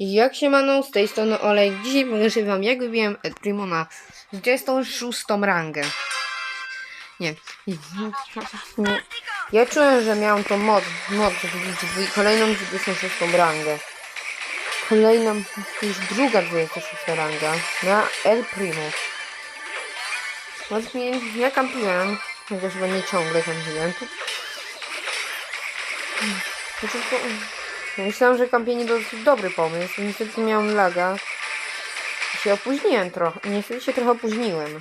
Jak się maną, z tej strony Olej. Dzisiaj pokażę wam jak wybiłem El Primo na 26 rangę. Nie. nie. Ja czułem, że miałem to mod, mod kolejną 26 rangę. Kolejna, już druga 26 ranga na El Primo. Właśnie ja kampiłem, chociaż chyba nie ciągle kampiłem. Znaczy, to... Myślałam, że kampienie to dobry pomysł. Niestety miałem laga. I się opóźniłem trochę. Niestety się trochę opóźniłem.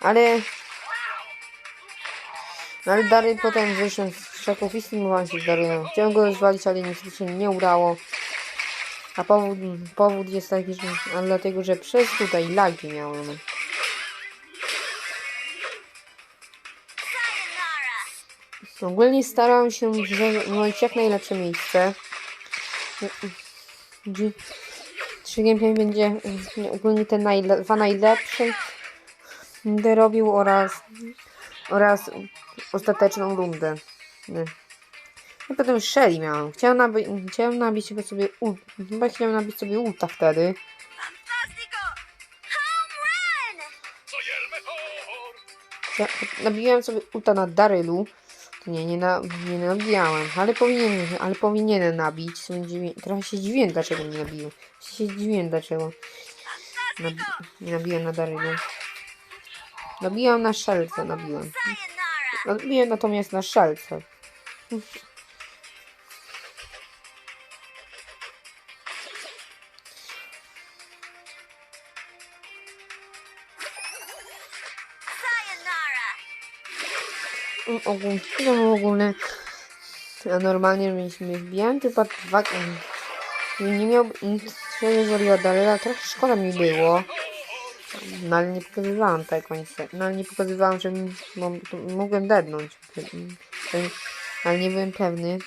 Ale... No ale dalej potem wyszłem z szaków i streamowałem się z. Chciałem go rozwalić, ale niestety się nie udało. A powód, powód jest taki, że... A dlatego, że przez tutaj lagi miałem. Ogólnie starałem się znaleźć jak najlepsze miejsce. 3 gameplay będzie ogólnie te najle dwa najlepsze będę robił oraz oraz ostateczną rundę. I potem Shelly miałem. Chciałem, nabi chciałem nabić sobie ult. Chyba chciałem nabić sobie ulta wtedy. Ja nabiłem sobie ulta na Darylu. Nie, nie, na, nie nabijałem, ale powinien, ale powinienem nabić. Trochę się dziwię, dlaczego nie nabiłem. Się dziwię, dlaczego nabi, nie nabiłem na Darylu. Nabiłem na szelce, nabiłem. Nabiłem natomiast na szelce. Ogólnie, no ogólnie a normalnie mieliśmy wbijałem tylko dwa nie miał nic od Daryla trochę szkoda mi było. No ale nie pokazywałam tego niestety no ale nie pokazywałam, że mogłem dednąć. Ale nie byłem pewny.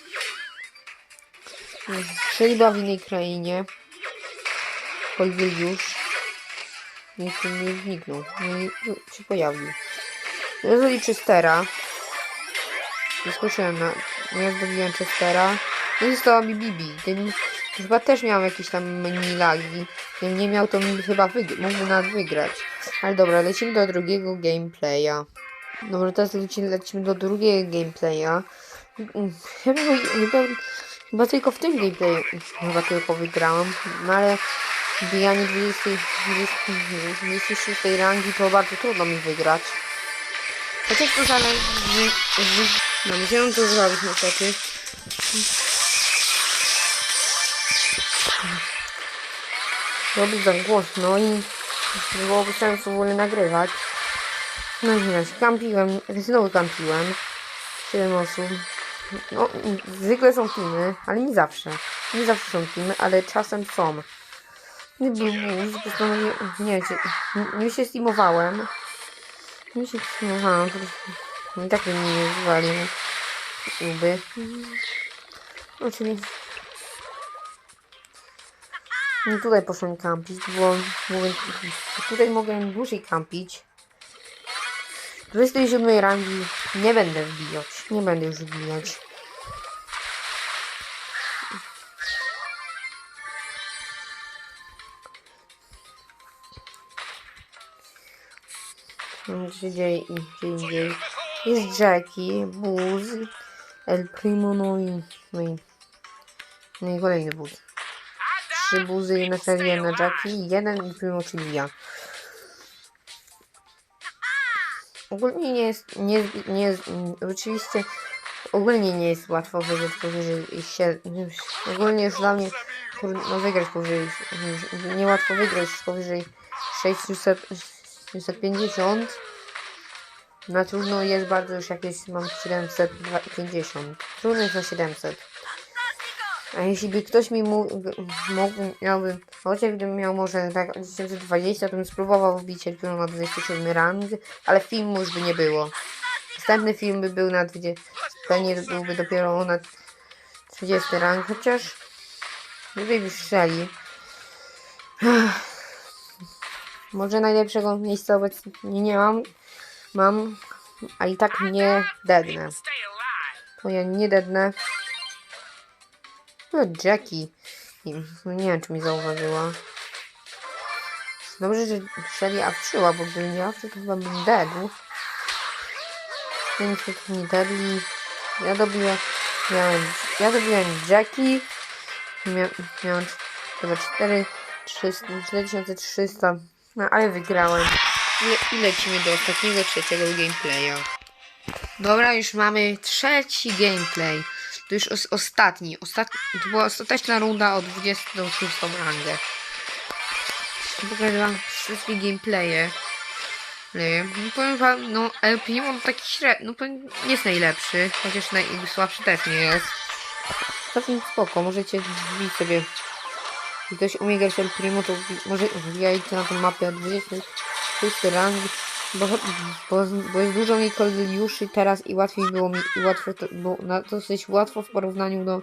Była w innej krainie. Kolwiel już. Nikt nie zniknął. Nie, się pojawił. Jeżeli Chestera nie skoczyłem na... Nie zdobyłem Chestera. No została mi Bibi. Ten chyba też miał jakieś tam mini lagi. Gdybym nie miał, to mi chyba wyg- mógłby nawet wygrać. Ale dobra, lecimy do drugiego gameplaya. Dobra, teraz lecimy, lecimy do drugiego gameplaya. Chyba, chyba, chyba tylko w tym gameplayu chyba tylko wygrałam. No ale wbijanie 20, 20, 26 rangi to bardzo trudno mi wygrać. Chociaż to zależy... No, musiałem to zrobić niestety. Robić za głośno i nie byłoby sensu w ogóle nagrywać. No i nie, kampiłem, znowu kampiłem. 7 osób. No, zwykle są teamy, ale nie zawsze. Nie zawsze są teamy, ale czasem są. Postanowiłem, nie, nie, nie się steamowałem. Nie się steamowałem, po prostu i tak bym nie zwalił. Uby. No czyli... No tutaj poszłem kampić, bo mówię, tutaj mogę dłużej kampić. 27 rangi nie będę wbijać. Nie będę już wbijać. Gdzie indziej, gdzie indziej. Jest Jackie, Buzz, El Primo, no i, no i, no i kolejny Buzz. Trzy buzy, jedna seria, jedna Jackie jeden El Primo, czyli ja. Ogólnie nie jest, nie, nie oczywiście ogólnie nie jest łatwo wygrać powyżej się, ogólnie już dla mnie trudno wygrać powyżej, niełatwo wygrać powyżej 600, 650 na trudno jest bardzo już jakieś mam 750. Trudno jest na 700. A jeśli by ktoś mi mógł, miałby, chociaż gdybym miał może tak 720, to bym spróbował wbić dopiero na 27 rang, ale filmu już by nie było. Następny film by był na 20, pewnie byłby dopiero na 30 rang, chociaż gdyby strzeli. Może najlepszego miejsca obecnie nie mam. Mam, a i tak nie dednę. To ja nie dednę. No, Jackie. No nie wiem, czy mi zauważyła. Dobrze, że Shelly awczyła, bo gdyby nie awczył, to chyba bym dedł. Więc to nie dedli. Ja dobiłem, miałem, ja dobiłem Jackie. Mia, miałem chyba 4, 300, 4300. No ale wygrałem. I, lecimy do ostatniego, trzeciego gameplaya. Dobra, już mamy trzeci gameplay. To już os ostatni. Ostatni. To była ostateczna runda o 26 rangę. Pokażę wam wszystkie gameplaye. Nie, no powiem wam, no Primo no taki średni, no powiem, nie jest najlepszy, chociaż najsłabszy też nie jest. Całkiem spoko, możecie wbić sobie, jeśli ktoś umie grać El Primo, to może wbijajcie na tą mapę 26 rang, bo, bo, bo jest dużo mniej koldiuszy teraz i łatwiej było mi, i łatwo było na, dosyć łatwo w porównaniu do,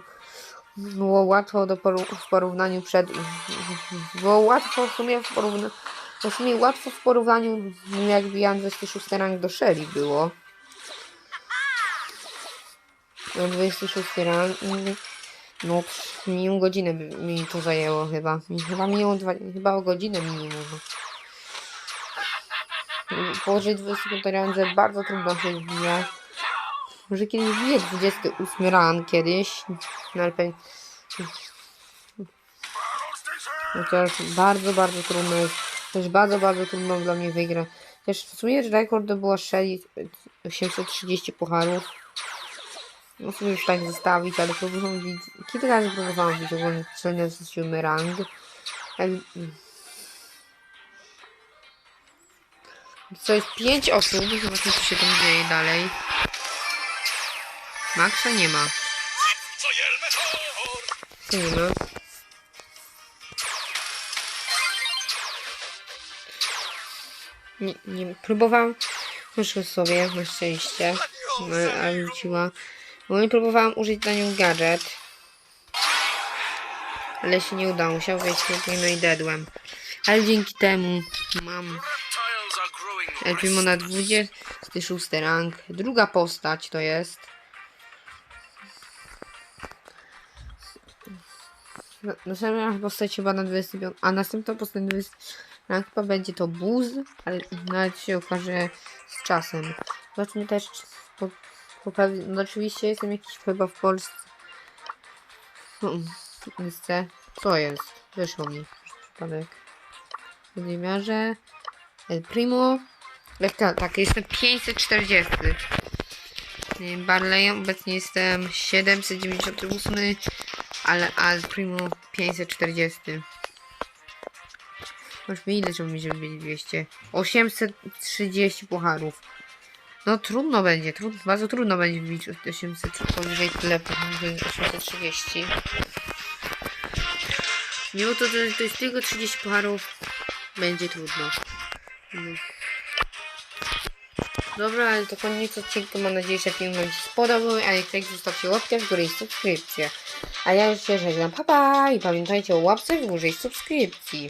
było łatwo do poru, w porównaniu przed, było łatwo w sumie w porównaniu, w sumie łatwo w porównaniu jak wbijałem 26 rang do Shelly było. No 26 rang, mm, no minimum godzinę mi to zajęło chyba, chyba minimum chyba o godzinę minimum. Położyć 25 randze bardzo trudno się wbija. Może kiedyś wbije 28 ran kiedyś. No ale pewnie. Chociaż bardzo, bardzo trudno jest. Też bardzo, bardzo trudno dla mnie wygrać. Też w sumie rekord to było 6, 830 pucharów. No sobie już tak zostawić, ale próbowałem bić. Kilka razy próbowałam bić ogólnie z 7 rang. Co jest 5 osób, zobaczmy co się tam dzieje dalej. Maxa nie ma. Co nie ma? Nie, nie próbowałam. Wyszły sobie na szczęście. No, ale wróciła. Bo nie próbowałam użyć na nią gadżet. Ale się nie udało. Musiał wejść no i dedłem. Ale dzięki temu mam El Primo na 26 rank. Druga postać to jest. Na- Następna postać chyba na 25, a następna postać na 20 rank chyba będzie to Buz, ale nawet się okaże z czasem. Zobaczmy też, po, po, pew- no oczywiście jestem jakiś chyba w Polsce. No, Polsce. Co jest? Wyszło mi. Przypadek. W wymiarze. El Primo. Jak tak, tak, jestem 540. Nie, Barleyem obecnie jestem 798, ale Al Primo 540. Zobaczmy ile trzeba mi, mieć 200. 830 pucharów. No trudno będzie, trud, bardzo trudno będzie wbić 800, powyżej tyle, powyżej 830. Mimo to, że to jest tylko 30 pucharów, będzie trudno. Mm. Dobra, ale to koniec odcinka. Mam nadzieję, że film Wam się spodobał. A jak tak, zostawcie łapkę w górę i subskrypcję. A ja już się żegnam. Pa, pa! I pamiętajcie o łapce w górze i subskrypcji.